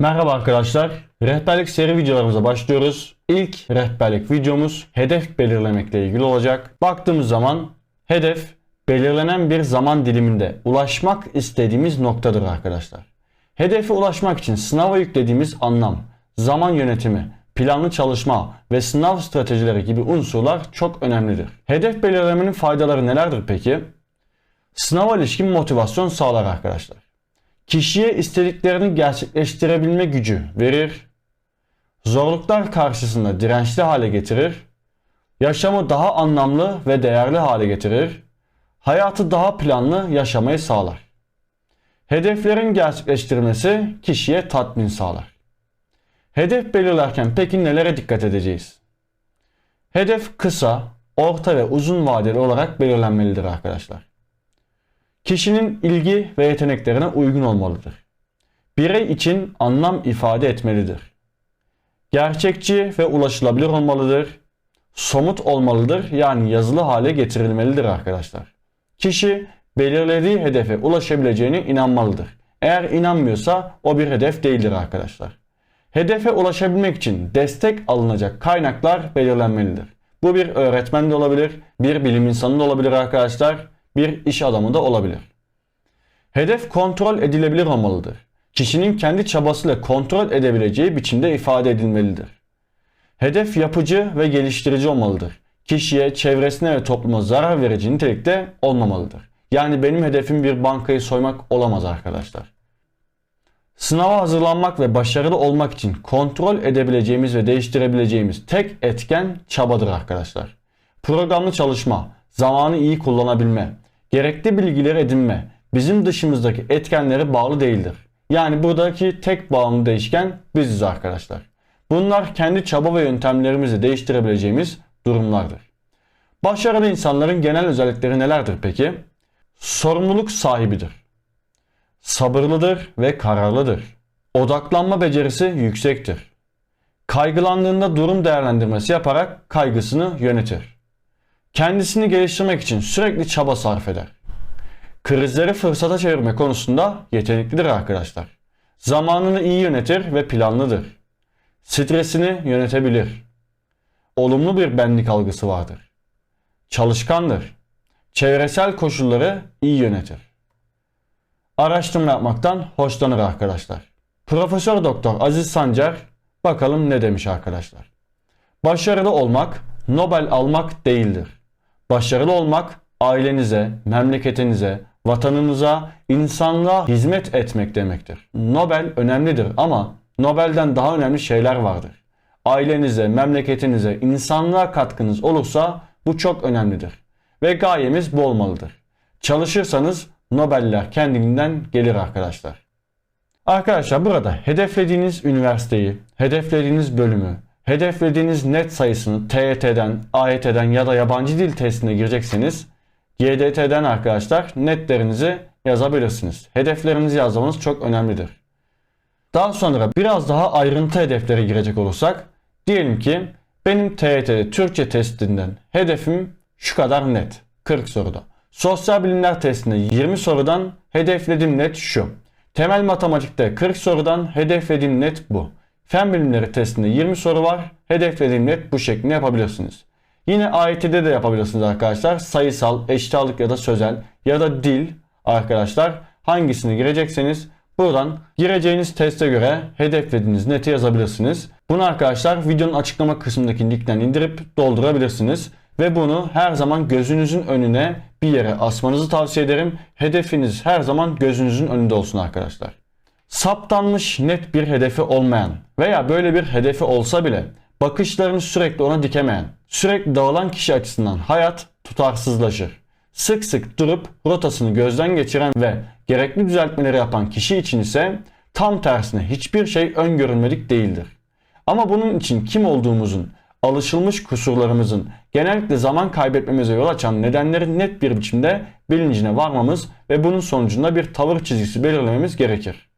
Merhaba arkadaşlar. Rehberlik seri videolarımıza başlıyoruz. İlk rehberlik videomuz hedef belirlemekle ilgili olacak. Baktığımız zaman hedef belirlenen bir zaman diliminde ulaşmak istediğimiz noktadır arkadaşlar. Hedefe ulaşmak için sınava yüklediğimiz anlam, zaman yönetimi, planlı çalışma ve sınav stratejileri gibi unsurlar çok önemlidir. Hedef belirlemenin faydaları nelerdir peki? Sınava ilişkin motivasyon sağlar arkadaşlar. Kişiye istediklerini gerçekleştirebilme gücü verir. Zorluklar karşısında dirençli hale getirir. Yaşamı daha anlamlı ve değerli hale getirir. Hayatı daha planlı yaşamayı sağlar. Hedeflerin gerçekleştirilmesi kişiye tatmin sağlar. Hedef belirlerken peki nelere dikkat edeceğiz? Hedef kısa, orta ve uzun vadeli olarak belirlenmelidir arkadaşlar. Kişinin ilgi ve yeteneklerine uygun olmalıdır. Birey için anlam ifade etmelidir. Gerçekçi ve ulaşılabilir olmalıdır. Somut olmalıdır yani yazılı hale getirilmelidir arkadaşlar. Kişi belirlediği hedefe ulaşabileceğine inanmalıdır. Eğer inanmıyorsa o bir hedef değildir arkadaşlar. Hedefe ulaşabilmek için destek alınacak kaynaklar belirlenmelidir. Bu bir öğretmen de olabilir, bir bilim insanı da olabilir arkadaşlar, bir iş adamı da olabilir. Hedef kontrol edilebilir olmalıdır. Kişinin kendi çabasıyla kontrol edebileceği biçimde ifade edilmelidir. Hedef yapıcı ve geliştirici olmalıdır. Kişiye, çevresine ve topluma zarar verici nitelikte olmamalıdır. Yani benim hedefim bir bankayı soymak olamaz arkadaşlar. Sınava hazırlanmak ve başarılı olmak için kontrol edebileceğimiz ve değiştirebileceğimiz tek etken çabadır arkadaşlar. Programlı çalışma, zamanı iyi kullanabilme, gerekli bilgileri edinme, bizim dışımızdaki etkenlere bağlı değildir. Yani buradaki tek bağımlı değişken biziz arkadaşlar. Bunlar kendi çaba ve yöntemlerimizi değiştirebileceğimiz durumlardır. Başarılı insanların genel özellikleri nelerdir peki? Sorumluluk sahibidir. Sabırlıdır ve kararlıdır. Odaklanma becerisi yüksektir. Kaygılandığında durum değerlendirmesi yaparak kaygısını yönetir. Kendisini geliştirmek için sürekli çaba sarf eder. Krizleri fırsata çevirme konusunda yeteneklidir arkadaşlar. Zamanını iyi yönetir ve planlıdır. Stresini yönetebilir. Olumlu bir benlik algısı vardır. Çalışkandır. Çevresel koşulları iyi yönetir. Araştırma yapmaktan hoşlanır arkadaşlar. Profesör Doktor Aziz Sancar bakalım ne demiş arkadaşlar. Başarılı olmak Nobel almak değildir. Başarılı olmak ailenize, memleketinize, vatanınıza, insanlığa hizmet etmek demektir. Nobel önemlidir ama Nobel'den daha önemli şeyler vardır. Ailenize, memleketinize, insanlığa katkınız olursa bu çok önemlidir. Ve gayemiz bu olmalıdır. Çalışırsanız Nobeller kendiliğinden gelir arkadaşlar. Arkadaşlar burada hedeflediğiniz üniversiteyi, hedeflediğiniz bölümü, hedeflediğiniz net sayısını TYT'den, AYT'den ya da yabancı dil testine girecekseniz YDT'den arkadaşlar netlerinizi yazabilirsiniz. Hedeflerinizi yazmanız çok önemlidir. Daha sonra biraz daha ayrıntı hedeflere girecek olursak diyelim ki benim TYT'de Türkçe testinden hedefim şu kadar net 40 soruda. Sosyal bilimler testinde 20 sorudan hedeflediğim net şu. Temel matematikte 40 sorudan hedeflediğim net bu. Fen bilimleri testinde 20 soru var. Hedeflediğim net bu şeklinde yapabilirsiniz. Yine AYT'de de yapabilirsiniz arkadaşlar. Sayısal, eşit ya da sözel ya da dil arkadaşlar. Hangisini girecekseniz buradan gireceğiniz teste göre hedeflediğiniz neti yazabilirsiniz. Bunu arkadaşlar videonun açıklama kısmındaki linkten indirip doldurabilirsiniz. Ve bunu her zaman gözünüzün önüne bir yere asmanızı tavsiye ederim. Hedefiniz her zaman gözünüzün önünde olsun arkadaşlar. Saptanmış net bir hedefi olmayan veya böyle bir hedefi olsa bile bakışlarını sürekli ona dikemeyen, sürekli dağılan kişi açısından hayat tutarsızlaşır. Sık sık durup rotasını gözden geçiren ve gerekli düzeltmeleri yapan kişi için ise tam tersine hiçbir şey öngörülmedik değildir. Ama bunun için kim olduğumuzun, alışılmış kusurlarımızın genellikle zaman kaybetmemize yol açan nedenlerin net bir biçimde bilincine varmamız ve bunun sonucunda bir tavır çizgisi belirlememiz gerekir.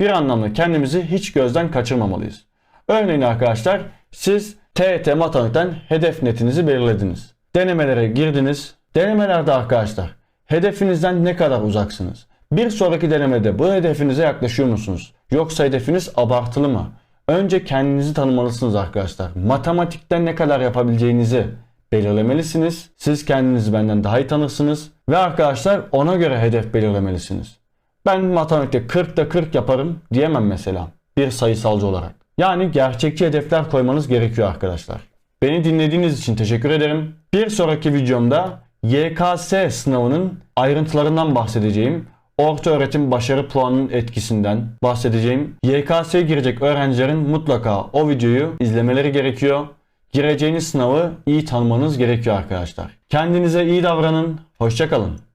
Bir anlamda kendimizi hiç gözden kaçırmamalıyız. Örneğin arkadaşlar siz TET matematikten hedef netinizi belirlediniz. Denemelere girdiniz. Denemelerde arkadaşlar hedefinizden ne kadar uzaksınız? Bir sonraki denemede bu hedefinize yaklaşıyor musunuz? Yoksa hedefiniz abartılı mı? Önce kendinizi tanımalısınız arkadaşlar. Matematikten ne kadar yapabileceğinizi belirlemelisiniz. Siz kendinizi benden daha iyi tanırsınız. Ve arkadaşlar ona göre hedef belirlemelisiniz. Ben matematikte 40'da 40 yaparım diyemem mesela. Bir sayısalcı olarak. Yani gerçekçi hedefler koymanız gerekiyor arkadaşlar. Beni dinlediğiniz için teşekkür ederim. Bir sonraki videomda YKS sınavının ayrıntılarından bahsedeceğim. Orta öğretim başarı puanının etkisinden bahsedeceğim. YKS'ye girecek öğrencilerin mutlaka o videoyu izlemeleri gerekiyor. Gireceğiniz sınavı iyi tanımanız gerekiyor arkadaşlar. Kendinize iyi davranın. Hoşçakalın.